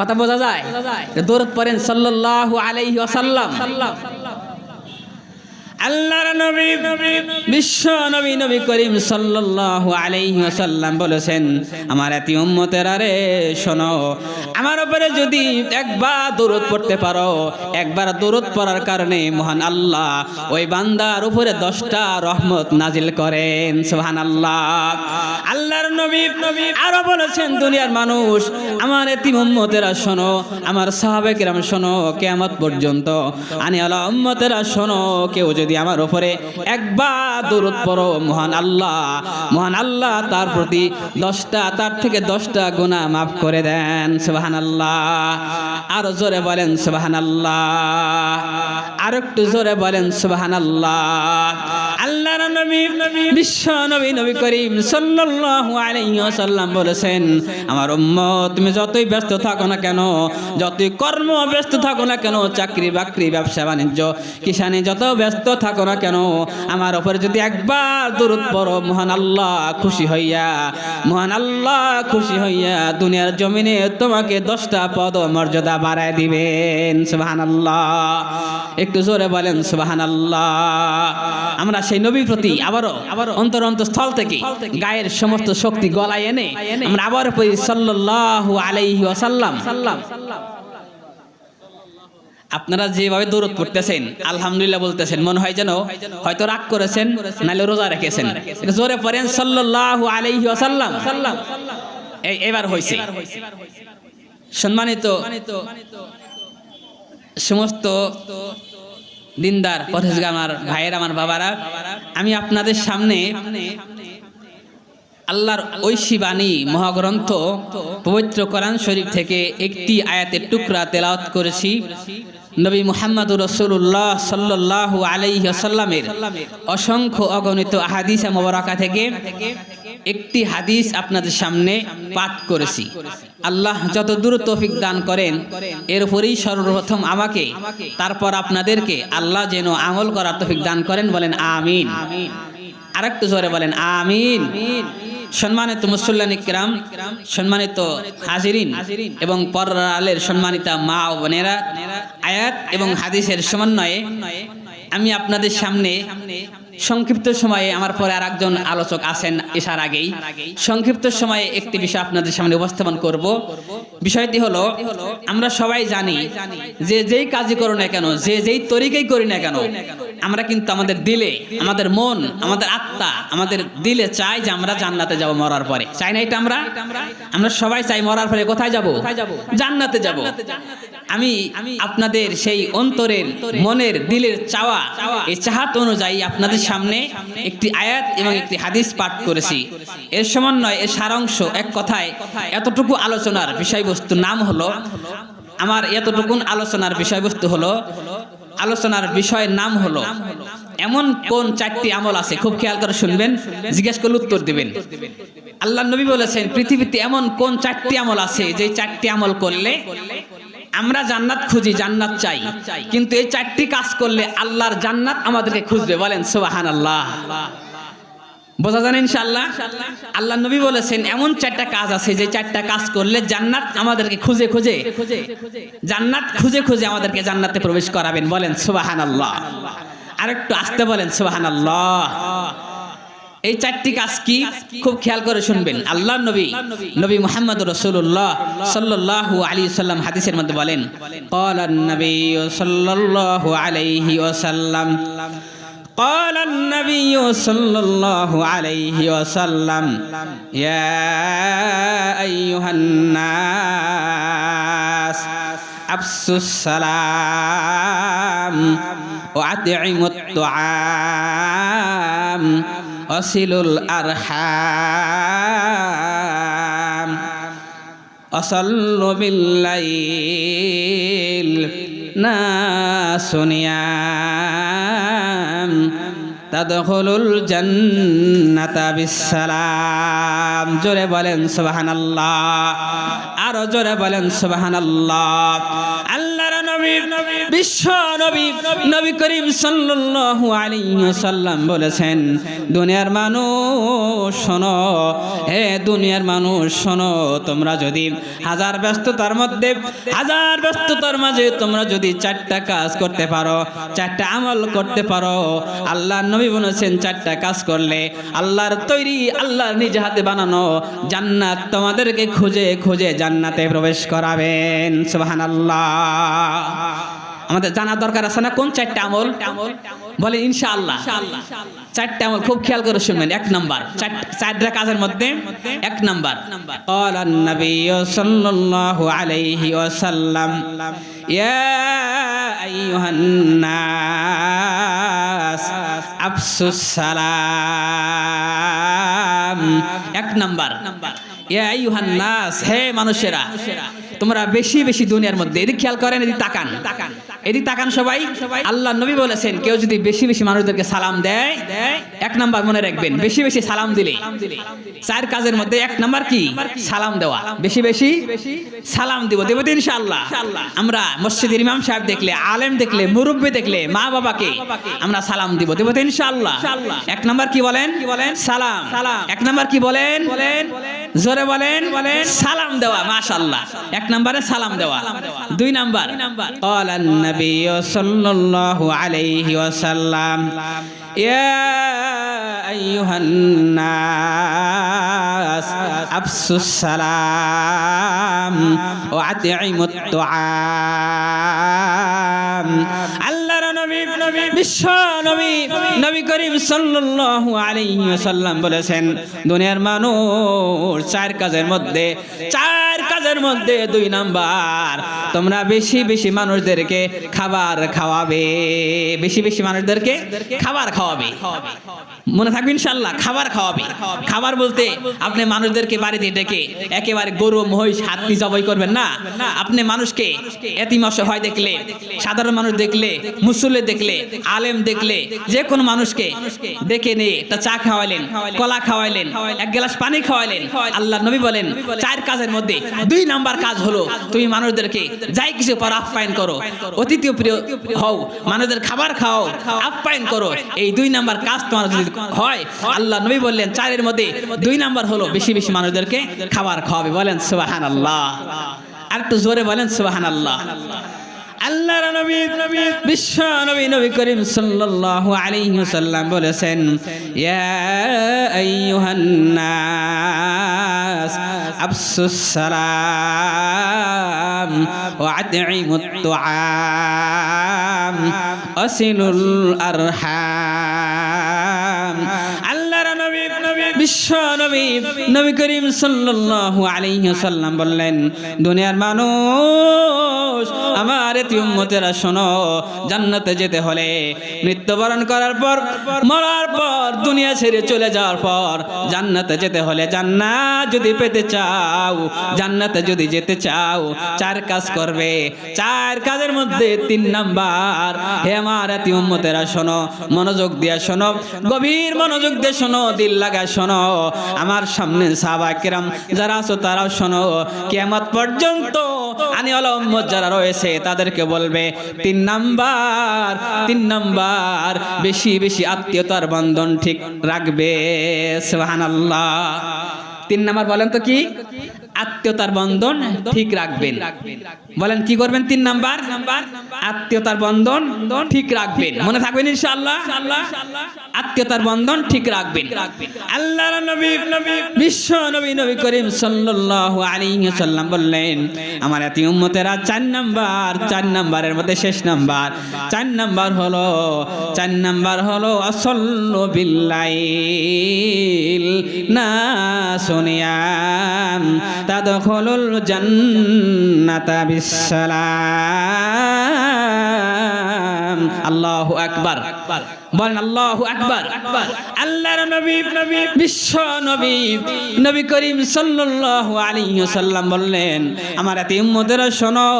কথা বোঝা যায়? দৌড় পড়েন সাল্লাল্লাহু আলাইহি ওয়াসাল্লাম। আল্লাহর নবী, বিশ্ব নবী নবী করিম সাল্লাল্লাহু আলাইহি ওয়াসাল্লাম বলেছেন, আমার এতি শোনো, আমার উপরে যদি একবার দরুদ পড়তে পারো, একবার দরুদ পড়ার কারণে মহান আল্লাহ ওই বান্দার উপরে দশটা রহমত নাজিল করেন। সুবহানাল্লাহ। আল্লাহর নবী আরও বলেছেন, দুনিয়ার মানুষ, আমার উম্মতেরা শোনো, আমার সাহাবে কিরাম শোনো, কেয়ামত পর্যন্ত। আনি উম্মতেরা শোনো, কেউ যদি আমার উপরে একবার দূরত পড়ো, মহান আল্লাহ মহান আল্লাহ তার প্রতি দশটা, তার থেকে দশটা গুণা মাফ করে দেন সুবাহান আল্লাহ আরও জোরে বলেন সুবাহান আল্লাহ আর একটু জোরে বলেন সুবাহান আল্লাহ আল্লাহর নবী বিশ্ব নবী বলেছেন, আমার উম্মত, তুমি যতই ব্যস্ত থাকো না কেন, যতই কর্ম ব্যস্ত থাকো না কেন, চাকরি বাকরি, ব্যবসা বাণিজ্য, কিষানে যত ব্যস্ত থাকো না কেন, আমার ওপরে যদি একবার দূরত পড়ো, মহান আল্লাহ খুশি হইয়া, মহান আল্লাহ খুশি হইয়া দুনিয়ার জমিনে তোমাকে দশটা পদ মর্যাদা বাড়ায় দিবেন সুবাহান আল্লাহ একটু জোরে বলেন সুবাহান আল্লাহ আমরা সেই নবীর প্রতি আবারও অন্তর অন্তঃস্থল থেকে গায়ের সমস্ত শক্তি গলায় এনে আমরা আবার পড়ি সাল্লাল্লাহু আলাইহি ওয়াসাল্লাম। আপনারা যেভাবে দৌড়ত পড়তেছেন আলহামদুলিল্লাহ বলতেছেন মনে হয় যেন হয়তো রাগ করেছেন নাহলে রোজা রেখেছেন। জোরে পড়েন সাল্লাল্লাহু আলাইহি ওয়াসাল্লাম। সাল্লাম এই এবার হয়েছে সম্মানিত সমস্ত দিনদার পথেজগার আমার ভাইয়ের আমার বাবারা। আমি আপনাদের সামনে আল্লাহর ঐশী বাণী মহাগ্রন্থ পবিত্র কোরআন শরীফ থেকে একটি আয়াতের টুকরা তেলাওত করেছি। নবী মুহাম্মদ রসুল্লাহ সাল্লাহ আলাইহি আসাল্লামের অসংখ্য অগণিত আহাদিসা মোবারকা থেকে। একটি হাদিস আপনাদের সামনে পাঠ করেছি। আল্লাহ যত দূর তৌফিক দান করেন এর উপরেই সর্বপ্রথম আমাকে, তারপর আপনাদেরকে আল্লাহ যেন আমল করার তৌফিক দান করেন বলেন আমিন। আরেকটু জোরে বলেন আমিন। সম্মানিত মুসল্লান ইকরাম, সম্মানিত হাজিরিন এবং পরালের সম্মানিতা মা ও বোনেরা, আয়াত এবং হাদিসের সমন্বয়ে আমি আপনাদের সামনে সংক্ষিপ্ত সময়ে আমার পরে আর একজন আলোচক আছেন এসার আগেই। সংক্ষিপ্ত সময়ে একটি বিষয় আপনাদের সামনে উপস্থাপন করব। বিষয়টি হলো, আমরা সবাই জানি যে যেই কাজই করো না কেন, যে যেই তরিকেই করি না কেন, আমরা কিন্তু আমাদের দিলে, আমাদের মন, আমাদের আত্মা, আমাদের দিলে চাই যে আমরা জান্নাতে যাব মরার পরে। চাই না এটা আমরা? আমরা সবাই চাই মরার পরে কোথায় যাব? জান্নাতে যাব। আমি আপনাদের সেই অন্তরের মনের দিলের চাওয়া, এই চাহাত অনুযায়ী আপনাদের সামনে একটি আয়াত এবং একটি হাদিস পাঠ করেছি। এর সমন্বয়, এর সারাংশ এক কথায় এতটুকু আলোচনার বিষয়বস্তু নাম হলো, আমার এতটুকুন আলোচনার বিষয়বস্তু হলো, আলোচনার বিষয়ের নাম হলো, এমন কোন চারটি আমল আছে? খুব খেয়াল করে শুনবেন, জিজ্ঞেস করলে উত্তর দিবেন। আল্লাহ নবী বলেছেন, পৃথিবীতে এমন কোন চারটি আমল আছে যে চারটি আমল করলে আমরা জান্নাত খুঁজি, জান্নাত চাই। কিন্তু এই চারটি কাজ করলে আল্লাহর জান্নাত আমাদেরকে খুঁজবে। বলেন সোবাহান আল্লাহ বোঝা জানেন ইনশাআল্লাহ? আল্লাহ নবী বলেছেন, এমন চারটা কাজ আছে যে চারটা কাজ করলে জান্নাত আমাদেরকে খুঁজে খুঁজে। জান্নাত খুঁজে খুঁজে আমাদেরকে জান্নাতে প্রবেশ করাবেন। বলেন সুবাহান আল্লাহ আরেকটু আসতে বলেন সুবাহান আল্লাহ এই চারটি কাজ কি খুব খেয়াল করে শুনবেন আল্লাহ নবী নবী মুহাম্মদ রসুল্লাহ সাল্লাল্লাহু আলী সাল্লাম হাদিসের মধ্যে বলেন قال النبي صلى الله عليه وسلم قال النبي صلى الله عليه وسلم يا أيها الناس أبسوا السلام وأطعموا الطعام অসিলুল আরহাম। অসল্লবিল্লাইল না শুনিয়াম তাদখলুল জান্নাতা বিসালাম জোরে বলেন সুবহানাল্লাহ। আরও জোরে বলেন সুবহানাল্লাহ। আল্লাহর নবীর বিশ্ব নবী নবী করিম সাল্লাল্লাহু আলাইহি ওয়াসাল্লাম বলেছেন, দুনিয়ার মানুষ শোনো, হে দুনিয়ার মানুষ শোনো, তোমরা যদি হাজার ব্যস্ততার মধ্যে, হাজার ব্যস্ততার মাঝে তোমরা যদি চারটা কাজ করতে পারো, চারটা আমল করতে পারো আল্লাহ নবী বলেছেন, চারটা কাজ করলে আল্লাহর তৈরি, আল্লাহর নিজ হাতে বানানো জান্নাত তোমাদেরকে খুঁজে খুঁজে জান্নাতে প্রবেশ করাবেন। সুবহানাল্লাহ। আমাদের জানা দরকার আছে না কোন চারটা আমল বলে ইনশাআল্লাহ চারটা আমল খুব খেয়াল করে শুনবেন এক নাম্বার চারটা কাজের মধ্যে এক নাম্বার قال النبي صلى الله عليه وسلم يا أيها الناس أفسوا السلام এক নাম্বার ইয়া আইয়ুহান নাস হে মানুষেরা তোমরা বেশি বেশি দুনিয়ার মধ্যে এদিক খেয়াল করেন এদিক তাকান এদিক তাকান সবাই। আল্লাহ নবী বলেছেন কেউ যদি বেশি বেশি মানুষদেরকে সালাম দেয় এক নাম্বার মনে রাখবেন বেশি বেশি সালাম দিলে। চার কাজের মধ্যে এক নাম্বার কি? সালাম দেওয়া। বেশি বেশি সালাম দিব দেব ইনশাআল্লাহ। আমরা মসজিদের ইমাম সাহেব দেখলে আলেম দেখলে মুরব্বী দেখলে মা বাবাকে আমরা সালাম দিব দেব ইনশাআল্লাহ। এক নাম্বার কি বলেন? সালাম। এক নাম্বার কি বলেন? বলেন। জোরে বলেন সালাম দেওয়া মাশাআল্লাহ এক নম্বরে সালাম দেওয়া দুই নাম্বার قال النبي صلى الله عليه وسلم يا أيها الناس أبسوا السلام وأطعموا الطعام আল্লাহর নবী নবী নবী করিম সাল্লাল্লাহু বলেছেন, দুনিয়ার মানুষ চার কাজের মধ্যে, চার কাজের মধ্যে দুই নাম্বার। তোমরা বেশি বেশি মানুষদেরকে খাবার খাওয়াবে, বেশি বেশি মানুষদেরকে খাবার খাওয়াবে। মনে থাকবে ইনশাল্লাহ খাবার খাওয়াবে। খাবার বলতে আপনি মানুষদেরকে বাড়িতে ডেকে একেবারে গরু মহিষ হাতি জবাই করবেন না। আপনি মানুষকে এতিম হয় দেখলে, সাধারণ মানুষ দেখলে, মুসল্লি দেখলে, আলেম দেখলে, যে কোনো মানুষকে ডেকে নিয়ে একটা চা খাওয়াইলেন কলা খাওয়াইলেন এক গ্লাস পানি খাওয়াইলেন আল্লাহ নবী বলেন, চার কাজের মধ্যে দুই নাম্বার কাজ হলো তুমি মানুষদেরকে যাই কিছু পর আপ্যায়ন করো। অতিথি প্রিয় হও, মানুষদের খাবার খাও আপ্যায়ন করো। এই দুই নাম্বার কাজ তোমার যদি হয়। আল্লাহ নবী বললেন, চারের মধ্যে দুই নাম্বার হলো বেশি বেশি মানুষদেরকে খাবার খাওয়াবে। বলেন সুবাহান আল্লাহ আর একটু জোরে বলেন সুবাহান আল্লাহ আল্লাহর নবী, বিশ্ব নবী নবী করিম সাল্লাল্লাহু আলাইহি ওয়াসাল্লাম বলেছেন, ইয়া আইয়ুহান নাস আফসুস সালাম ওয়া আতঈমুত তুআম আসিলুল আরহাম। um, বিশ্ব নবী করিম সাল্লাল্লাহু আলাইহি বললেন, দুনিয়ার মানুষ, আমার উম্মতেরা শোনো, জান্নাতে যেতে হলে মৃত্যুবরণ করার পর, মরার পর, দুনিয়া ছেড়ে চলে যাওয়ার পর, জান্নাতে যেতে হলে জান্নাত যদি পেতে চাও, জান্নাতে যদি যেতে চাও, চার কাজ করবে। চার কাজের মধ্যে তিন নাম্বার, হে আমার উম্মতেরা শোনো, মনোযোগ দিয়া শোনো, গভীর মনোযোগ দিয়ে শোনো, দিল লাগা শোনো আমার সামনে সাবা কিরাম যারা আছো তারাও শোনো। কেমত পর্যন্ত আনি উম্মত যারা রয়েছে তাদেরকে বলবে, তিন নাম্বার তিন নাম্বার, বেশি বেশি আত্মীয়তার বন্ধন ঠিক রাখবে, সুবহানাল্লাহ। তিন নাম্বার বলেন তো কি? আত্মীয়তার বন্ধন ঠিক রাখবেন। বলেন, কি করবেন? তিন নাম্বার, আত্মীয়তার বন্ধন ঠিক রাখবেন। মনে থাকবেন, ইনশাআল্লাহ? আত্মীয়তার বন্ধন ঠিক রাখবেন। আল্লাহর নবী, বিশ্ব নবী নবী করিম সাল্লাল্লাহু আলাইহি ওয়াসাল্লাম বললেন, আমার এতি উম্মতেরা চার নাম্বার, চার নাম্বারের মধ্যে শেষ নাম্বার। চার নাম্বার হলো, চার নাম্বার হলো, আসল্লু বিল্লাইল, না শুনিয়াম তাদখুলুল জান্নাতা বিসসালাম। আল্লাহু আকবার। বলেন, আল্লাহ আকবার। আল্লাহর নবী নবী বিশ্ব নবী নবী করিম সাল্লাল্লাহু আলাইহি ওয়াসাল্লাম বললেন, আমার এত উম্মতেরা শোনো,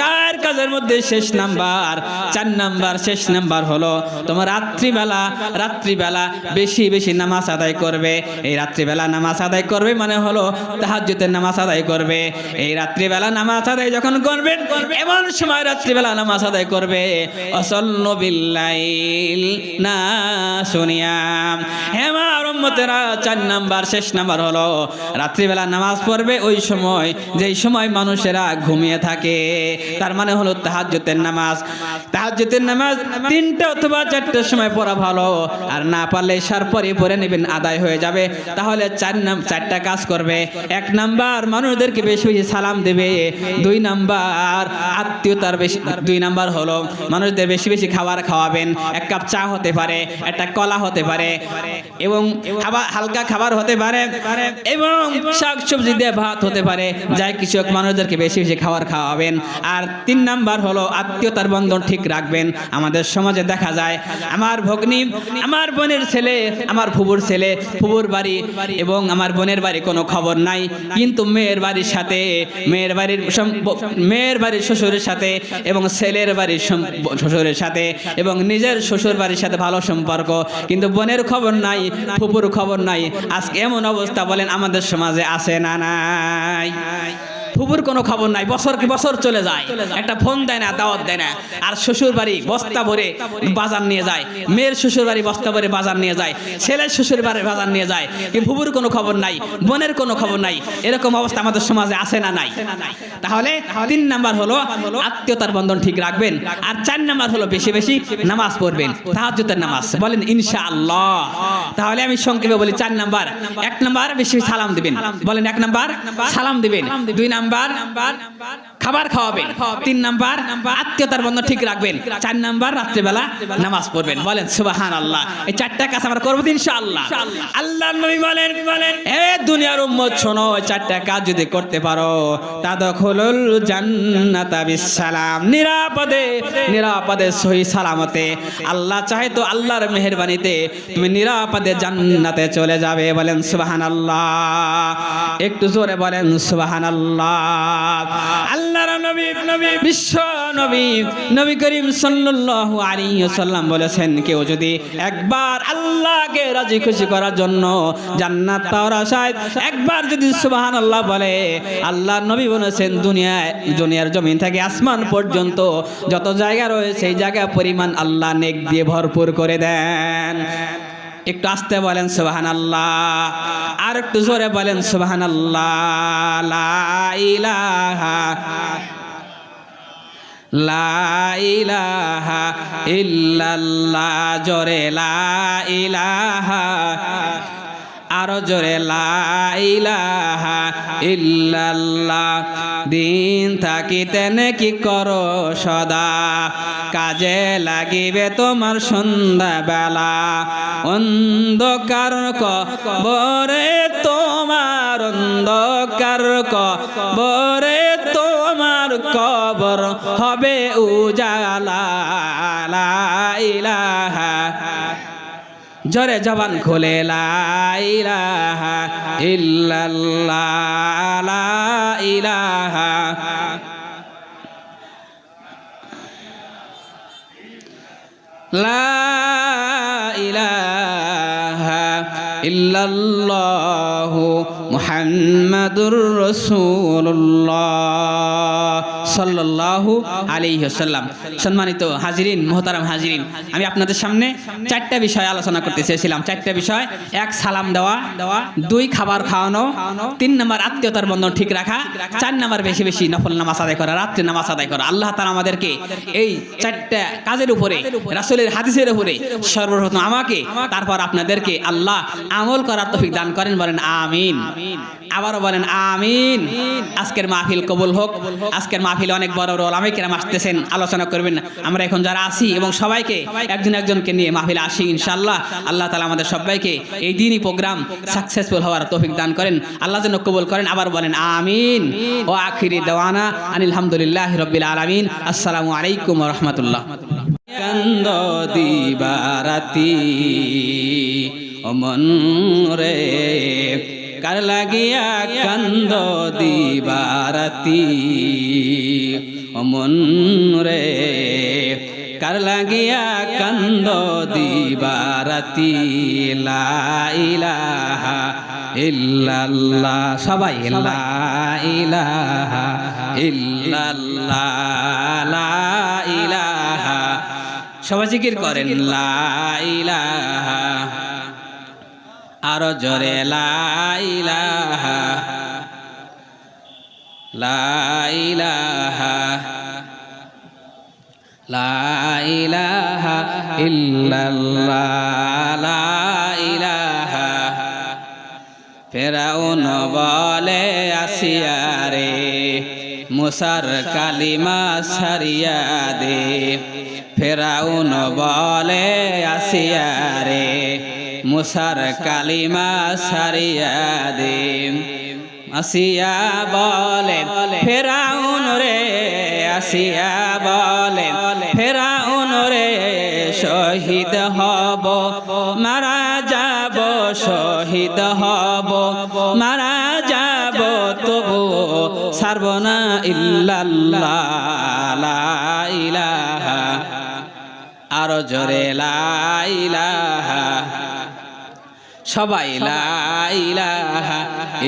চার কাজের মধ্যে শেষ নাম্বার, চার নাম্বার, শেষ নাম্বার হলো, তোমার রাত্রিবেলা রাত্রিবেলা বেশি বেশি নামাজ আদায় করবে। এই রাত্রিবেলা নামাজ আদায় করবে মানে হলো তাহাজ্জুদের নামাজ আদায় করবে। এই রাত্রিবেলা নামাজ আদায় যখন করবেন, এমন সময় রাত্রিবেলা নামাজ আদায় করবে। অসল্ল বিল্লাইল। না শুনিয়াম হেমার উম্মতেরা চার নাম্বার, শেষ নাম্বার হলো, রাত্রিবেলা নামাজ পড়বে, ওই সময়, যেই সময় মানুষেরা ঘুমিয়ে থাকে, তার মানে হলো তাহাজ্জুদের নামাজ। তাহাজ্জুদের নামাজ তিনটা অথবা চারটার সময় পড়া ভালো, আর না পারলে সার পরে পরে নেবেন, আদায় হয়ে যাবে। তাহলে চার নাম, চারটা কাজ করবে। এক নাম্বার, মানুষদেরকে বেশি বেশি সালাম দেবে। দুই নাম্বার, আত্মীয়তার বেশি, দুই নাম্বার হলো, মানুষদের বেশি বেশি খাবার খাওয়াবেন। এক কাপ চা হতে পারে, একটা কলা হতে পারে, এবং খাবার হালকা খাবার হতে পারে, এবং শাক সবজি দিয়ে ভাত হতে পারে, যাই কিছু হোক মানুষদেরকে বেশি বেশি খাবার খাওয়াবেন। আর তিন নাম্বার হলো আত্মীয়তার বন্ধন ঠিক রাখবেন। আমাদের সমাজে দেখা যায়, আমার ভগ্নি, আমার বোনের ছেলে, আমার ফুবুর ছেলে, ফুবুর বাড়ি, এবং আমার বোনের বাড়ি কোনো খবর নাই। কিন্তু মেয়ের বাড়ির সাথে, মেয়ের বাড়ির মেয়ের বাড়ির শ্বশুরের সাথে, এবং ছেলের বাড়ির শ্বশুরের সাথে, এবং নিজের শ্বশুর বাড়ির সাথে ভালো সম্পর্ক। কিন্তু বোনের খবর নাই, ফুপুর খবর নাই। আজকে এমন অবস্থা বলেন আমাদের সমাজে আছে না নাই? ফুপুর কোনো খবর নাই বছর কি বছর চলে যায়। একটা ফোন দেয় না দাওয়াত দেয় না। আর শ্বশুর বাড়ি বস্তা ভরে বাজার নিয়ে যায়। মেয়ের শ্বশুর বাড়ি বস্তা ভরে বাজার নিয়ে যায়। ছেলের শ্বশুর বাড়ি বাজার নিয়ে যায়। কিন্তু ফুপুর কোনো খবর নাই বোনের কোনো খবর নাই। এরকম অবস্থা আমাদের সমাজে আছে না নাই? তাহলে তিন নাম্বার হলো আত্মীয়তার বন্ধন ঠিক রাখবেন। আর চার নাম্বার হলো বেশি বেশি নামাজ পড়বেন তাহাজ্জুদের নামাজ। বলেন ইনশাআল্লাহ। তাহলে আমি সংক্ষেপে বলি চার নাম্বার। এক নাম্বার বেশি বেশি সালাম দিবেন। বলেন এক নাম্বার সালাম দিবেন। দুই নাম্বার খাবার খাওয়াবেন, তিন নাম্বার আত্মীয়তার বন্ধন ঠিক রাখবেন, চার নাম্বার রাত্রেবেলা নামাজ পড়বেন। বলেন সুবাহান আল্লাহ এই চারটা কাজ আমরা করব ইনশাআল্লাহ। আল্লাহ নবী বলেন বলেন এ দুনিয়ার উম্মত, শোনো চারটা কাজ যদি করতে পারো তা দখলুল জান্নাতা বিসালাম নিরাপদে নিরাপদে, সহি সালামতে। আল্লাহ চাহে তো আল্লাহর মেহেরবানিতে তুমি নিরাপদে জান্নাতে চলে যাবে। বলেন সুবাহান আল্লাহ একটু জোরে বলেন সুবাহান আল্লাহ আল্লাহর বিশ্ব নবী বলেছেন, কেউ যদি একবার আল্লাহকে রাজি খুশি করার জন্য জান্নাত একবার যদি বলে নবী বলেছেন, দুনিয়ায়, দুনিয়ার জমিন থেকে আসমান পর্যন্ত যত জায়গা রয়েছে, সেই জায়গা পরিমাণ আল্লাহ নেক দিয়ে ভরপুর করে দেন। একটু আস্তে বলেন সুবাহান আল্লাহ আর একটু জোরে বলেন সুবাহান আল্লাহ লা ইলাহা লা ইলাহা ইল্লাল্লাহ। জোরে, লা ইলাহা আরও জোরে লা ইলাহা ইল্লাল্লাহ। দিন থাকিতে কি করো সদা। কাজে লাগিবে তোমার সন্ধ্যা বেলা অন্ধকার বরে তোমার অন্ধকার বরে তোমার কবর হবে উজালা। ইলাহা জরে জবান খোলে লা ইলাহা ইল্লাল্লাহ লা ইলাহা। লা ইলাহা ইল্লাল্লাহু মুহাম্মাদুর রাসূলুল্লাহ। সম্মানিত হাজিরিন, মোহতারাম হাজিরিন, আমি আপনাদের সামনে চারটা বিষয় আলোচনা করতে চেয়েছিলাম। চারটা বিষয়, এক, সালাম দেওয়া, দুই, খাবার খাওয়ানো, তিন, নম্বর আত্মীয়তার বন্ধন ঠিক রাখা, চার, নম্বর বেশি বেশি নফল নামাজ আদায় করা নামাজ আদায় করা। আল্লাহ আমাদেরকে এই চারটা কাজের উপরে, রাসূলের হাদিসের উপরে সর্বপ্রথম আমাকে, তারপর আপনাদেরকে আল্লাহ আমল করার তৌফিক দান করেন, বলেন আমিন। আবারও বলেন আমিন। আজকের মাহফিল কবুল হোক, আজকের মাহফিলে অনেক বড় বড় ওলামায়ে কেরাম আসতেছেন আলোচনা করবেন আমরা এখন যারা আসি এবং সবাইকে একজন একজনকে নিয়ে মাহফিলে আসি ইনশাআল্লাহ। আল্লাহ তাআলা আমাদের সবাইকে এই দিনই প্রোগ্রাম সাকসেসফুল হওয়ার তৌফিক দান করেন। আল্লাহ যেন কবুল করেন, আবার বলেন আমিন। ও আখিরি দেওয়ানা আনিল হামদুলিল্লাহ রব্বিল আলামিন। আসসালামু আলাইকুম রাহমাতুল্লাহ। কান্দ দিবারাতি অমন রে, কার লাগিয়া কান্দ দিবারাতি। অমন রে। কার লাগিয়া কান্দ দিবারাতি লা ইলাহা ইল্লাল্লাহ। সবাই লা ইলাহা ইল্লাল্লাহ। লা সবাই জিকির করেন লা ইলাহা। আরও জোরে লা ইলাহা। ইলাহা লা ইলাহা ইল্লাল্লাহ, লা ইলাহা। ফেরাউন বলে আসিয়ারে মুসার কালিমা সারিয়া দে। ফেরাউন বলে আসিয়ারে মুসার কালিমা সারিয়া দে। আসিয়া বলে, ফেরাউন রে আসিয়া বলে ফেরাউন রে, শহীদ হব, মারা যাব, শহীদ হব, মারা যাব তবু সারব না ইল্লাল্লাহ আরও জোরে লা সবাই লা ইলাহা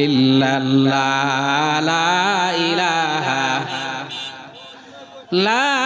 ইল্লাল্লাহ, লা ইলাহা লা